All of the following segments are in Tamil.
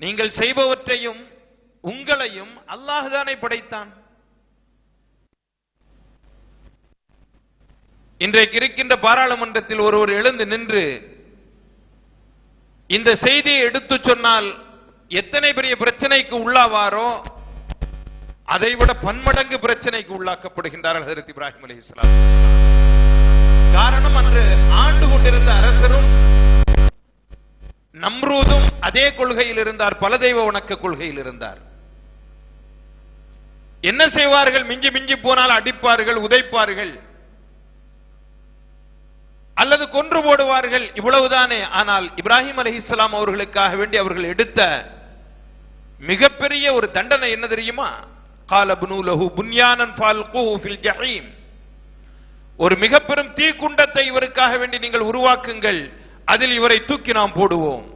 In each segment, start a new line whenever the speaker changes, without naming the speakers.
நீங்கள் செய்பவற்றையும் உங்களையும் அல்லாஹுதானே படைத்தான். இன்றைக்கு இருக்கின்ற பாராளுமன்றத்தில் ஒருவர் எழுந்து நின்று இந்த செய்தியை எடுத்து சொன்னால் எத்தனை பெரிய பிரச்சனைக்கு உள்ளாவாரோ அதைவிட பன்மடங்கு பிரச்சனைக்கு உள்ளாக்கப்படுகின்றார்கள் இப்ராஹிம் அலி இஸ்லாம் காரணம் அன்று அதே கொள்கையில் இருந்தார் பல தெய்வ வணக்க கொள்கையில் இருந்தார். என்ன செய்வார்கள்? மிஞ்சி மிஞ்சி போனால் அடிப்பார்கள் உதைப்பார்கள். அல்லது கொன்று போடுவார்கள் இவ்வளவுதானே. ஆனால் இப்ராஹிம் அலி இஸ்லாம் அவர்களுக்காக வேண்டி அவர்கள் எடுத்த மிகப்பெரிய ஒரு தண்டனை என்ன தெரியுமா? கால புனூலஹு புன்யானன் ஃபில் ஜஹீம். ஒரு மிக பெரும் தீக்குண்டத்தை இவருக்காக வேண்டி நீங்கள் உருவாக்குங்கள் அதில் இவரை தூக்கி நாம் போடுவோம்.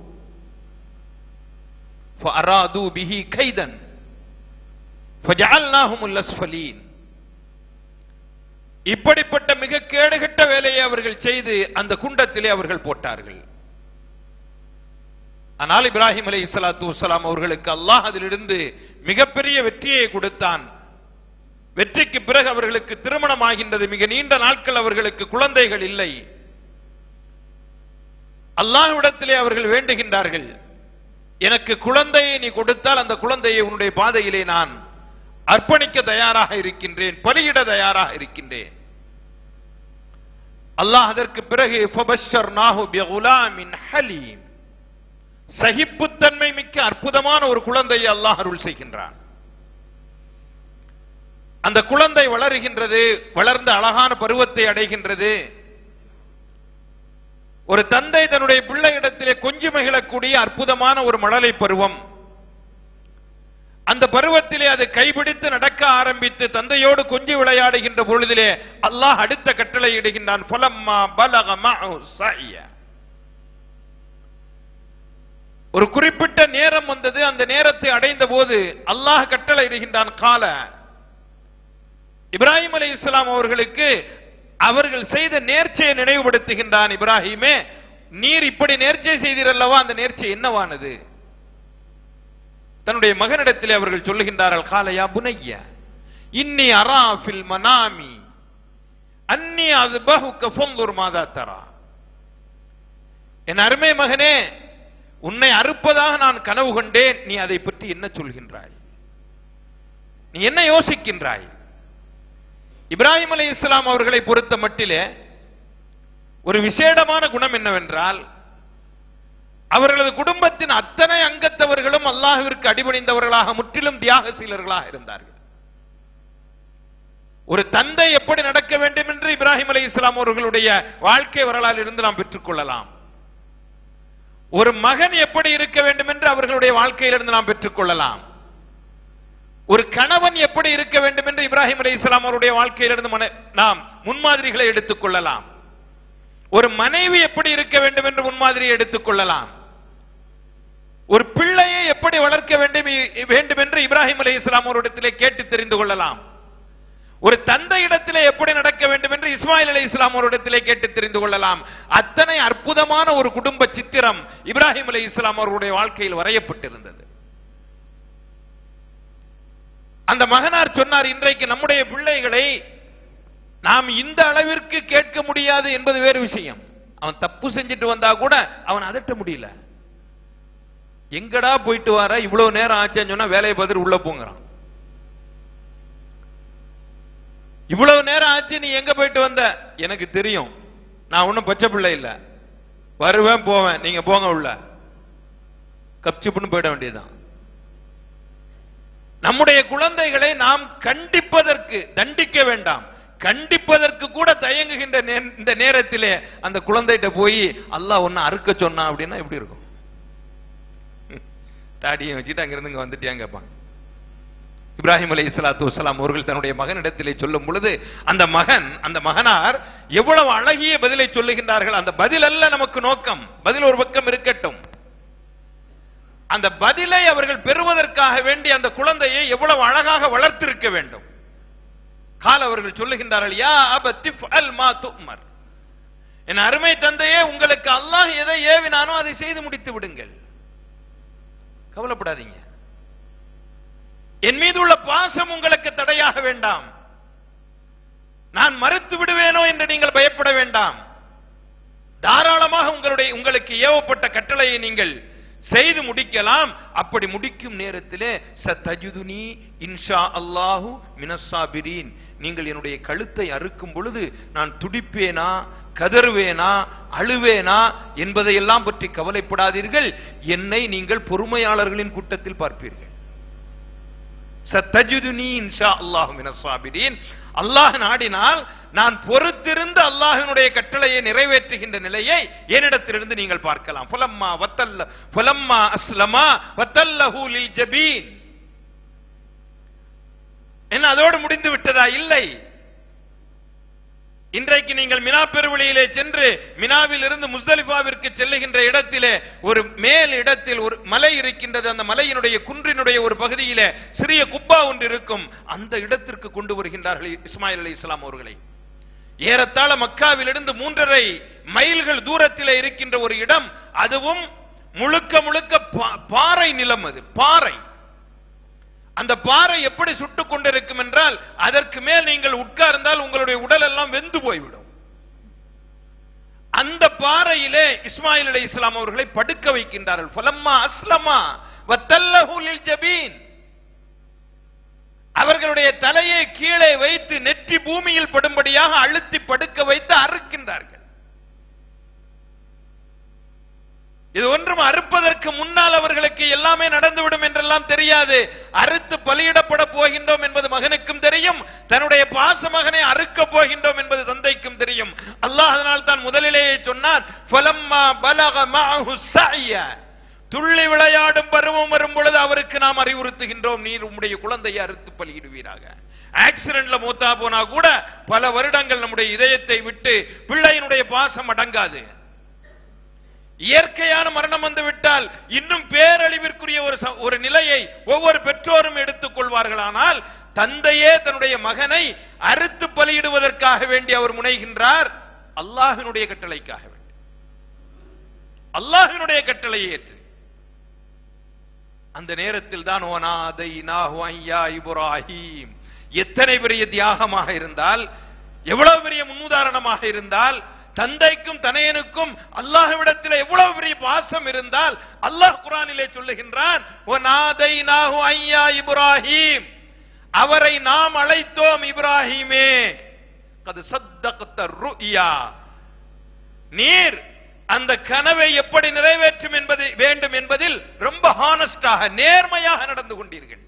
فأرادوا به كيدا فجعلناهم الأسفلين இப்படிப்பட்ட மிக கேடுகட்ட வேலையை அவர்கள் செய்து அந்த குண்டத்திலே அவர்கள் போட்டார்கள் ஆனால் இப்ராஹிம் அலை இஸ்லாத்து வலாம் அவர்களுக்கு அல்லாஹ் அதிலிருந்து மிகப்பெரிய வெற்றியை கொடுத்தான் வெற்றிக்கு பிறகு அவர்களுக்கு திருமணம் ஆகின்றது மிக நீண்ட நாட்கள் அவர்களுக்கு குழந்தைகள் இல்லை அல்லாஹ்விடத்திலே அவர்கள் வேண்டுகின்றார்கள் எனக்கு குழந்தையை நீ கொடுத்தால் அந்த குழந்தையை உன்னுடைய பாதையிலே நான் அர்ப்பணிக்க தயாராக இருக்கின்றேன் பலியிட தயாராக இருக்கின்றேன். அல்லாஹ் அதற்கு பிறகு சகிப்புத்தன்மை மிக்க அற்புதமான ஒரு குழந்தையை அல்லாஹ் அருள் செய்கின்றான். அந்த குழந்தை வளருகின்றது வளர்ந்த அழகான பருவத்தை அடைகின்றது. ஒரு தந்தை தன்னுடைய பிள்ளையிடத்திலே கொஞ்சி மகிழக்கூடிய அற்புதமான ஒரு மழலை பருவம். அந்த பருவத்திலே அது கைபிடித்து நடக்க ஆரம்பித்து தந்தையோடு கொஞ்சி விளையாடுகின்ற பொழுதிலே அல்லாஹ் அடுத்த கட்டளை இடுகின்றான் ஒரு குறிப்பிட்ட நேரம் வந்தது அந்த நேரத்தை அடைந்த போது அல்லாஹ் கட்டளை இடுகின்றான் கால. இப்ராஹிம் அலி இஸ்லாம் அவர்களுக்கு அவர்கள் செய்த நேர்ச்சையை நினைவுபடுத்துகின்றான் இப்ராஹிமே. நீர் இப்படி நேர்ச்சை செய்தீரல்லவா? அந்த நேர்ச்சை என்னவானது? தன்னுடைய மகனிடத்திலே அவர்கள் சொல்லுகின்றார்கள் காலையா புனையா இன்னி அராஃபில் மனாமி அன்னி அது பஹுக்க பொங்கூர் மாதா தரா. என் அருமை மகனே உன்னை அறுப்பதாக நான் கனவு கொண்டேன். நீ அதை பற்றி என்ன சொல்கின்றாய்? நீ என்ன யோசிக்கின்றாய்? இப்ராஹிம் அலி இஸ்லாம் அவர்களை பொறுத்த மட்டிலே ஒரு விசேடமான குணம் என்னவென்றால் அவர்களது குடும்பத்தின் அத்தனை அங்கத்தவர்களும் அல்லாஹுவிற்கு அடிபணிந்தவர்களாக முற்றிலும் தியாகசீலர்களாக இருந்தார்கள். ஒரு தந்தை எப்படி நடக்க வேண்டும் என்று இப்ராஹிம் அலி இஸ்லாம் அவர்களுடைய வாழ்க்கை வரலாறு இருந்து நாம் பெற்றுக்கொள்ளலாம் ஒரு மகன் எப்படி இருக்க வேண்டும் என்று அவர்களுடைய வாழ்க்கையிலிருந்து நாம் பெற்றுக்கொள்ளலாம் ஒரு கணவன் எப்படி இருக்க வேண்டும் என்று இப்ராஹிம் அலை இஸ்லாம் அவருடைய வாழ்க்கையிலிருந்து மன- நாம் முன்மாதிரிகளை எடுத்துக் கொள்ளலாம். ஒரு மனைவி எப்படி இருக்க வேண்டும் என்று முன்மாதிரியை எடுத்துக் கொள்ளலாம். ஒரு பிள்ளையை எப்படி வளர்க்க வேண்டும் வேண்டும் என்று இப்ராஹிம் அலை இஸ்லாம் அவரிடத்திலே கேட்டு தெரிந்து கொள்ளலாம். ஒரு தந்தை இடத்திலே எப்படி நடக்க வேண்டும் என்று இஸ்மாயில் அலை இஸ்லாம் அவரிடத்திலே கேட்டு தெரிந்து கொள்ளலாம். அத்தனை அற்புதமான ஒரு குடும்ப சித்திரம் இப்ராஹிம் அலை இஸ்லாம் அவருடைய வாழ்க்கையில் வரையப்பட்டிருந்தது. அந்த மகனார் சொன்னார் இன்றைக்கு நம்முடைய பிள்ளைகளை நாம் இந்த அளவிற்கு கேட்க முடியாது என்பது வேறு விஷயம். அவன் தப்பு செஞ்சுட்டு வந்தா கூட அவன் அதட்ட முடியல. எங்கடா போயிட்டு வர? இவ்வளவு நேரம் ஆச்சுன்னு சொன்னா வேலையை பார்த்துட்டு உள்ள போங்கிறான். இவ்வளவு நேரம் ஆச்சு நீ எங்க போயிட்டு வந்த? எனக்கு தெரியும். நான் ஒண்ணும் பச்சை பிள்ளை இல்லை. வருவேன் போவேன். நீங்க போங்க உள்ள. கப்சிப்புன்னு போயிட வேண்டியதுதான். நம்முடைய குழந்தைகளை நாம் கண்டிப்பதற்கு தண்டிக்க வேண்டாம். கண்டிப்பதற்கு கூட தயங்குகின்ற இந்த நேரத்திலே அந்த குழந்தைகிட்ட போய் அல்லாஹ் ஒன்னு அறுக்க சொன்னா அப்படின்னா எப்படி இருக்கும்? தாடியை வச்சுட்டு அங்கிருந்து இங்க வந்துட்டியாங்க கேட்பாங்க. இப்ராஹிம் அலை இஸ்லாத்து வலாம் அவர்கள் தன்னுடைய மகனிடத்திலே சொல்லும் பொழுது அந்த மகன் அந்த மகனார் எவ்வளவு அழகிய பதிலை சொல்லுகின்றார்கள். அந்த பதில் அல்ல நமக்கு நோக்கம். பதில் ஒரு பக்கம் இருக்கட்டும். அந்த பதிலை அவர்கள் பெறுவதற்காக வேண்டி அந்த குழந்தையை எவ்வளவு அழகாக வளர்த்திருக்க வேண்டும். கால் அவர்கள் சொல்லுகின்றார்கள் யா அப திஃப்அல் மா துஅமர் என் அருமை தந்தையே உங்களுக்கு அல்லாஹ் எதை ஏவினானோ அதை செய்து முடித்து விடுங்கள். கவலைப்படாதீங்க. என் மீது உள்ள பாசம் உங்களுக்கு தடையாக வேண்டாம். நான் மறுத்து விடுவேனோ என்று நீங்கள் பயப்பட வேண்டாம். தாராளமாக உங்களுடைய உங்களுக்கு ஏவப்பட்ட கட்டளையை நீங்கள் செய்து முடிக்கலாம். அப்படி முடிக்கும் நேரத்திலே சத்தஜுதுனி இன்ஷா அல்லாஹு மினசாபிரீன் நீங்கள் என்னுடைய கழுத்தை அறுக்கும் பொழுது நான் துடிப்பேனா கதறுவேனா அழுவேனா என்பதையெல்லாம் பற்றி கவலைப்படாதீர்கள். என்னை நீங்கள் பொறுமையாளர்களின் கூட்டத்தில் பார்ப்பீர்கள். சத்தஜுதுனி இன்ஷா அல்லாஹு மினசாபிரீன் அல்லாஹ் நாடினால் நான் பொறுத்திருந்து அல்லாஹினுடைய கட்டளையை நிறைவேற்றுகின்ற நிலையை என்னிடத்திலிருந்து நீங்கள் பார்க்கலாம். புலம்மா வத்தல்ல புலம்மா அஸ்லமா வத்தல்ல லில் ஜபீன். என்ன அதோடு முடிந்து விட்டதா இல்லை. இன்றைக்கு நீங்கள் மினா பெருவழியிலே சென்று மினாவில் இருந்து முஸ்தலிஃபாவிற்கு செல்லுகின்ற இடத்திலே ஒரு மேல் இடத்தில் ஒரு மலை இருக்கின்றது. அந்த மலையினுடைய குன்றினுடைய ஒரு பகுதியிலே சிறிய குப்பா ஒன்று இருக்கும். அந்த இடத்திற்கு கொண்டு வருகின்றார்கள் இஸ்மாயில் அலி இஸ்லாம் அவர்களை. ஏறத்தாழ மக்காவிலிருந்து மூன்றரை மைல்கள் தூரத்திலே இருக்கின்ற ஒரு இடம். அதுவும் முழுக்க முழுக்க பா- பாறை நிலம் அது. பாறை. அந்த பாறை எப்படி சுட்டுக் கொண்டிருக்கும் என்றால் அதற்கு மேல் நீங்கள் உட்கார்ந்தால் உங்களுடைய உடல் எல்லாம் வெந்து போய்விடும். அந்த பாறையிலே இஸ்மாயில் அலி இஸ்லாம் அவர்களை படுக்க வைக்கின்றார்கள். ஃபலம்மா அஸ்லமா வத்தல்லஹு ஜபீன். அவர்களுடைய தலையை கீழே வைத்து நெற்றி பூமியில் படும்படியாக அழுத்தி படுக்க வைத்து அறுக்கின்றார்கள். இது ஒன்றும் அறுப்பதற்கு முன்னால் அவர்களுக்கு எல்லாமே நடந்துவிடும் என்றெல்லாம் தெரியாது. அறுத்து பலியிடப்பட போகின்றோம் என்பது மகனுக்கும் தெரியும். தன்னுடைய பாச மகனை அறுக்க போகின்றோம் என்பது தந்தைக்கும் தெரியும். அல்லாஹ் அதனால் தான் முதலிலேயே சொன்னார் துள்ளி விளையாடும் பருவம் வரும் பொழுது அவருக்கு நாம் அறிவுறுத்துகின்றோம் நீர் உம்முடைய குழந்தையை அறுத்து பலியிடுவீராக. ஆக்சிடென்ட்ல மூத்தா போனா கூட பல வருடங்கள் நம்முடைய இதயத்தை விட்டு பிள்ளையினுடைய பாசம் அடங்காது. இயற்கையான மரணம் வந்து விட்டால் இன்னும் பேரழிவிற்குரிய ஒரு ச- ஒரு நிலையை ஒவ்வொரு பெற்றோரும் எடுத்துக் கொள்வார்களானால் தந்தையே தன்னுடைய மகனை அறுத்து பலியிடுவதற்காக வேண்டி அவர் முனைகின்றார். அல்லாஹினுடைய கட்டளைக்காக வேண்டி. அல்லாஹினுடைய கட்டளையை ஏற்று. அந்த நேரத்தில் தான் ஓனாதை இப்ராஹிம். எத்தனை பெரிய தியாகமாக இருந்தால் எவ்வளவு பெரிய முன்னுதாரணமாக இருந்தால் தந்தைக்கும் தனையனுக்கும் அல்லாஹ்விடத்தில் எவ்வளவு பெரிய பாசம் இருந்தால் அல்லாஹ் குரானிலே சொல்லுகின்றான் ஐயா இப்ராஹிம். அவரை நாம் அழைத்தோம் இப்ராஹிமே. அது சத்தகத்த ருயா நீர் அந்த கனவை எப்படி நிறைவேற்றும் என்பது வேண்டும் என்பதில் ரொம்ப ஹானஸ்டாக நேர்மையாக நடந்து கொண்டீர்கள்.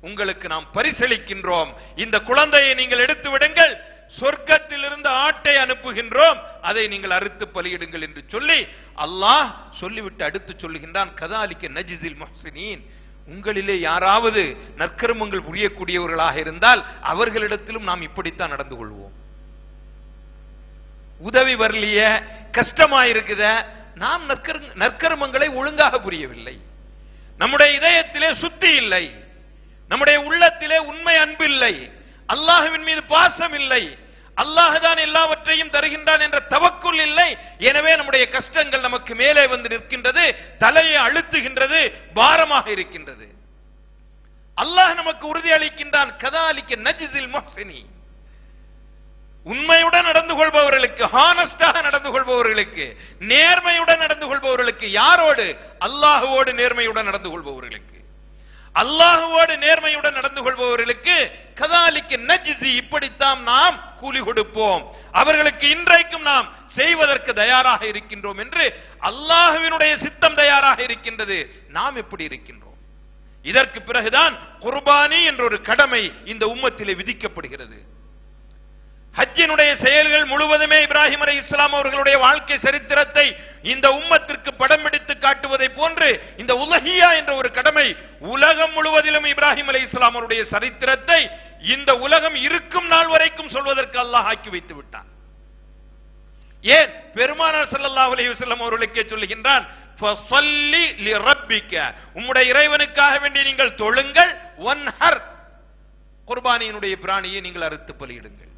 உங்களுக்கு நாம் பரிசளிக்கின்றோம். இந்த குழந்தையை நீங்கள் எடுத்து விடுங்கள். சொர்க்கத்திலிருந்து ஆட்டை அனுப்புகின்றோம். அதை நீங்கள் அறுத்து பலியிடுங்கள் என்று சொல்லி அல்லாஹ் சொல்லிவிட்டு அடுத்து சொல்லுகின்றான் கதாலிக்க நஜிசில் மொஹசினின் உங்களிலே யாராவது நற்கர்மங்கள் புரியக்கூடியவர்களாக இருந்தால் அவர்களிடத்திலும் நாம் இப்படித்தான் நடந்து கொள்வோம். உதவி வரலைய கஷ்டமா இருக்குத நாம் நற்கர்- நற்கர்மங்களை ஒழுங்காக புரியவில்லை. நம்முடைய இதயத்திலே சுத்தி இல்லை. நம்முடைய உள்ளத்திலே உண்மை அன்பு இல்லை. அல்லாஹுவின் மீது பாசம் இல்லை. அல்லாஹ் தான் எல்லாவற்றையும் தருகின்றான் என்ற தவக்குள் இல்லை. எனவே நம்முடைய கஷ்டங்கள் நமக்கு மேலே வந்து நிற்கின்றது தலையை அழுத்துகின்றது பாரமாக இருக்கின்றது. அல்லாஹ் நமக்கு உறுதி அளிக்கின்றான் கதாலிக்க நஜிசில் முஹ்சினி. உண்மையுடன் நடந்து கொள்பவர்களுக்கு ஹானஸ்டாக நடந்து கொள்பவர்களுக்கு நேர்மையுடன் நடந்து கொள்பவர்களுக்கு யாரோடு? அல்லாஹுவோடு நேர்மையுடன் நடந்து கொள்பவர்களுக்கு. அல்லாஹுவோடு நேர்மையுடன் நடந்து கொள்பவர்களுக்கு கதாலிக்கு நஜிசி இப்படித்தான் நாம் கூலி கொடுப்போம். அவர்களுக்கு இன்றைக்கும் நாம் செய்வதற்கு தயாராக இருக்கின்றோம் என்று அல்லாஹுவினுடைய சித்தம் தயாராக இருக்கின்றது. நாம் எப்படி இருக்கின்றோம்? இதற்கு பிறகுதான் குர்பானி என்ற ஒரு கடமை இந்த உம்மத்திலே விதிக்கப்படுகிறது. ஹஜ்ஜினுடைய செயல்கள் முழுவதுமே இப்ராஹிம் அலி இஸ்லாம் அவர்களுடைய வாழ்க்கை சரித்திரத்தை இந்த உம்மத்திற்கு படம் பிடித்து காட்டுவதை போன்று இந்த உலகியா என்ற ஒரு கடமை உலகம் முழுவதிலும் இப்ராஹிம் அலி இஸ்லாம் அவருடைய சரித்திரத்தை இந்த உலகம் இருக்கும் நாள் வரைக்கும் சொல்வதற்கு அல்லாஹ் ஆக்கி வைத்து விட்டான். ஏன்? பெருமானார் சல்லா அலி வல்லம் அவர்களுக்கே சொல்லுகின்றான் உம்முடைய இறைவனுக்காக வேண்டி நீங்கள் தொழுங்கள் ஒன்ஹர் குர்பானியினுடைய பிராணியை நீங்கள் அறுத்து பலியிடுங்கள்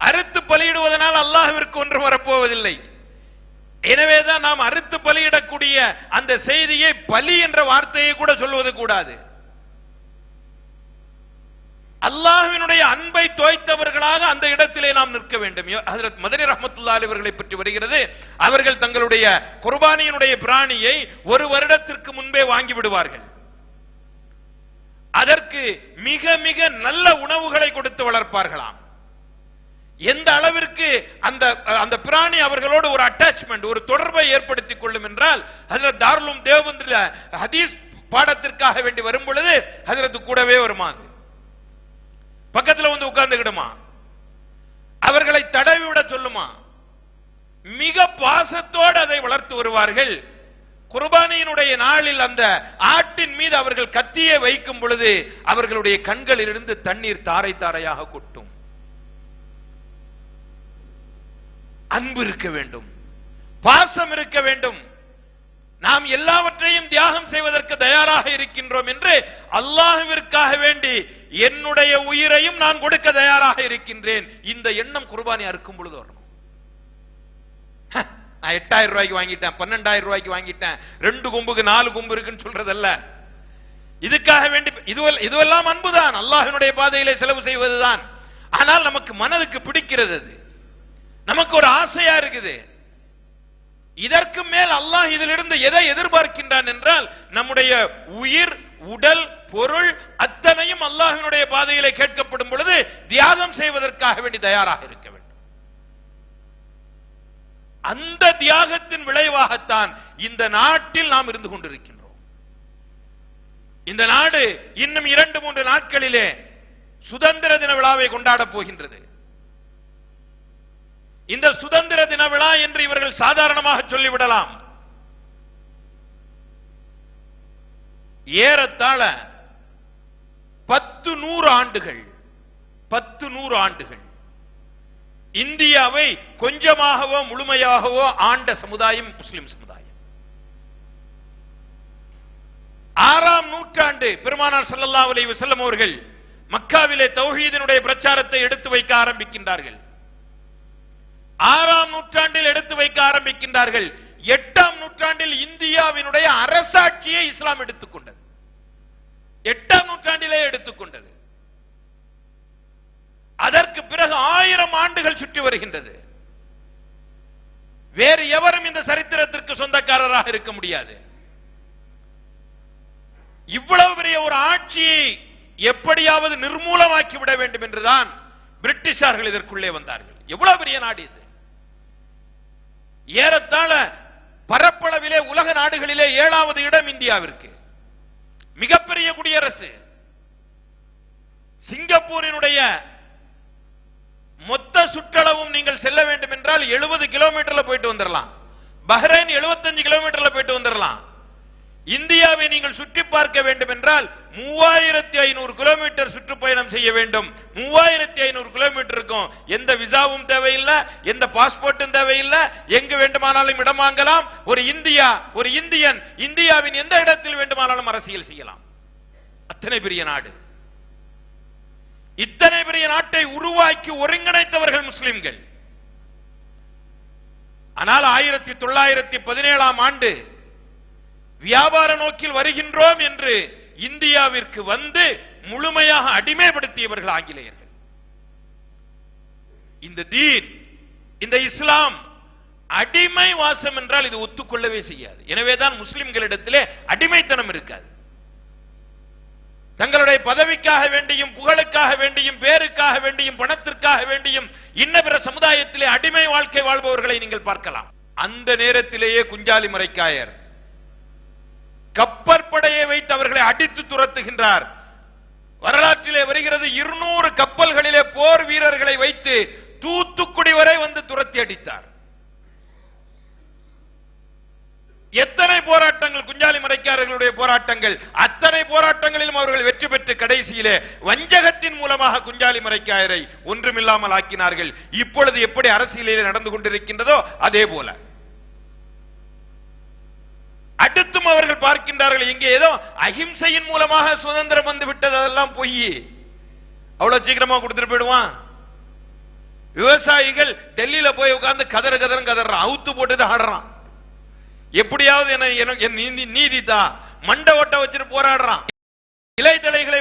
அறுத்து அல்லாஹிற்கு ஒன்று வரப்போவதில்லை. எனவேதான் நாம் அறுத்து பலியிடக்கூடிய அந்த செய்தியை பலி என்ற வார்த்தையை கூட சொல்வது கூடாது. அல்லாஹ்வினுடைய அன்பை தோய்த்தவர்களாக அந்த இடத்திலே நாம் நிற்க வேண்டும். ஹசரத் மதனி ரஹமத்துல்லா அவர்களை பற்றி வருகிறது. அவர்கள் தங்களுடைய குர்பானியினுடைய பிராணியை ஒரு வருடத்திற்கு முன்பே வாங்கி விடுவார்கள் அதற்கு மிக மிக நல்ல உணவுகளை கொடுத்து வளர்ப்பார்களாம். எந்த அளவிற்கு அந்த அந்த பிராணி அவர்களோடு ஒரு அட்டாச்மெண்ட் ஒரு தொடர்பை ஏற்படுத்திக் கொள்ளும் என்றால் அதுல தாருலும் தேவந்தில ஹதீஸ் பாடத்திற்காக வேண்டி வரும் பொழுது ஹஜரத்து கூடவே வருமா பக்கத்துல வந்து உட்கார்ந்துக்கிடுமா அவர்களை தடவி விட சொல்லுமா? மிக பாசத்தோடு அதை வளர்த்து வருவார்கள். குர்பானியினுடைய நாளில் அந்த ஆட்டின் மீது அவர்கள் கத்தியை வைக்கும் பொழுது அவர்களுடைய கண்களிலிருந்து தண்ணீர் தாரை தாரையாக கொட்டும். அன்பு இருக்க வேண்டும். பாசம் இருக்க வேண்டும். நாம் எல்லாவற்றையும் தியாகம் செய்வதற்கு தயாராக இருக்கின்றோம் என்று அல்லாஹுவிற்காக வேண்டி என்னுடைய உயிரையும் நான் கொடுக்க தயாராக இருக்கின்றேன். இந்த எண்ணம் குர்பானி அறுக்கும் பொழுது வரணும் நான் எட்டாயிரம் ரூபாய்க்கு வாங்கிட்டேன் பன்னெண்டாயிரம் ரூபாய்க்கு வாங்கிட்டேன். ரெண்டு கொம்புக்கு நாலு கொம்பு இருக்குன்னு சொல்றதல்ல. இதுக்காக வேண்டி இதுவெல்- இதுவெல்லாம் அன்புதான். அல்லாஹினுடைய பாதையிலே செலவு செய்வதுதான். ஆனால் நமக்கு மனதுக்கு பிடிக்கிறது அது. நமக்கு ஒரு ஆசையா இருக்குது. இதற்கு மேல் அல்லாஹ் இதிலிருந்து எதை எதிர்பார்க்கின்றான் என்றால் நம்முடைய உயிர் உடல் பொருள் அத்தனையும் அல்லாஹினுடைய பாதையிலே கேட்கப்படும் பொழுது தியாகம் செய்வதற்காக வேண்டி தயாராக இருக்க வேண்டும். அந்த தியாகத்தின் விளைவாகத்தான் இந்த நாட்டில் நாம் இருந்து கொண்டிருக்கின்றோம். இந்த நாடு இன்னும் இரண்டு மூன்று நாட்களிலே சுதந்திர தின விழாவை கொண்டாடப் போகின்றது. இந்த சுதந்திர தின விழா என்று இவர்கள் சாதாரணமாக சொல்லிவிடலாம். ஏறத்தாழ பத்து நூறு ஆண்டுகள் பத்து நூறு ஆண்டுகள். இந்தியாவை கொஞ்சமாகவோ முழுமையாகவோ ஆண்ட சமுதாயம் முஸ்லிம் சமுதாயம். ஆறாம் நூற்றாண்டு பெருமானார் சல்லல்லா அலைஹி வஸல்லம் அவர்கள் மக்காவிலே தௌஹீதினுடைய பிரச்சாரத்தை எடுத்து வைக்க ஆரம்பிக்கின்றார்கள். ஆறாம் நூற்றாண்டில் எடுத்து வைக்க ஆரம்பிக்கின்றார்கள். எட்டாம் நூற்றாண்டில் இந்தியாவினுடைய அரசாட்சியை இஸ்லாம் எடுத்துக்கொண்டது. எட்டாம் நூற்றாண்டிலே எடுத்துக்கொண்டது. அதற்கு பிறகு ஆயிரம் ஆண்டுகள் சுற்றி வருகின்றது. வேறு எவரும் இந்த சரித்திரத்திற்கு சொந்தக்காரராக இருக்க முடியாது. இவ்வளவு பெரிய ஒரு ஆட்சியை எப்படியாவது நிர்மூலமாக்கி விட வேண்டும் என்றுதான் பிரிட்டிஷார்கள் இதற்குள்ளே வந்தார்கள். எவ்வளவு பெரிய நாடு இது? ஏறத்தாழ பரப்பளவிலே உலக நாடுகளிலே ஏழாவது இடம் இந்தியாவிற்கு. மிகப்பெரிய குடியரசு. சிங்கப்பூரினுடைய மொத்த சுற்றளவும் நீங்கள் செல்ல வேண்டும் என்றால் எழுபது கிலோமீட்டர்ல போயிட்டு வந்துடலாம் பஹ்ரைன் 75 கிலோமீட்டர்ல போயிட்டு வந்துடலாம் இந்தியாவை நீங்கள் சுற்றி பார்க்க வேண்டும் என்றால் மூவாயிரத்தி ஐநூறு கிலோமீட்டர் சுற்றுப்பயணம் செய்ய வேண்டும். மூவாயிரத்தி ஐநூறு கிலோமீட்டர் இருக்கும் எந்த விசாவும் தேவையில்லை எந்த பாஸ்போர்ட்டும் தேவையில்லை எங்கு வேண்டுமானாலும் இடம் வாங்கலாம். ஒரு இந்தியா ஒரு இந்தியன் இந்தியாவின் எந்த இடத்தில் வேண்டுமானாலும் அரசியல் செய்யலாம். அத்தனை பெரிய நாடு. இத்தனை பெரிய நாட்டை உருவாக்கி ஒருங்கிணைத்தவர்கள் முஸ்லிம்கள். ஆனால் ஆயிரத்தி தொள்ளாயிரத்தி பதினேழாம் ஆண்டு வியாபார நோக்கில் வருகின்றோம் என்று இந்தியாவிற்கு வந்து முழுமையாக அடிமைப்படுத்தியவர்கள் ஆங்கிலேயர்கள். இந்த தீன் இந்த இஸ்லாம் அடிமை வாசம் என்றால் இது ஒத்துக்கொள்ளவே செய்யாது. எனவேதான் முஸ்லிம்களிடத்திலே அடிமைத்தனம் இருக்காது. தங்களுடைய பதவிக்காக வேண்டியும் புகழுக்காக வேண்டியும் பேருக்காக வேண்டியும் பணத்திற்காக வேண்டியும் இன்ன பிற சமுதாயத்திலே அடிமை வாழ்க்கை வாழ்பவர்களை நீங்கள் பார்க்கலாம். அந்த நேரத்திலேயே குஞ்சாலி மறைக்காயர் கப்பற்படையை வைத்து அவர்களை அடித்து துரத்துகின்றார். வரலாற்றிலே வருகிறது இருநூறு கப்பல்களிலே போர் வீரர்களை வைத்து தூத்துக்குடி வரை வந்து துரத்தி அடித்தார். எத்தனை போராட்டங்கள் குஞ்சாலி மரைக்காரர்களுடைய போராட்டங்கள் அத்தனை போராட்டங்களிலும் அவர்கள் வெற்றி பெற்று கடைசியிலே வஞ்சகத்தின் மூலமாக குஞ்சாலி மரைக்காயரை ஒன்றுமில்லாமல் ஆக்கினார்கள். இப்பொழுது எப்படி அரசியலிலே நடந்து கொண்டிருக்கின்றதோ அதே போல. அடுத்தும் அவர்கள் பார்க்கின்றார்கள் இங்கே ஏதோ அஹிம்சையின் மூலமாக சுதந்திரம் வந்து விட்டது அதெல்லாம் பொய். அவ்வளவு சீக்கிரமா கொடுத்துட்டு போயிடுவான். விவசாயிகள் டெல்லியில போய் உட்கார்ந்து கதற கதறன் கதறான் அவுத்து போட்டுட்டு ஆடுறான். எப்படியாவது என்ன நீதி நீதி தான் மண்டை ஓட்ட வச்சுட்டு போராடுறான். இலைத்தலைகளை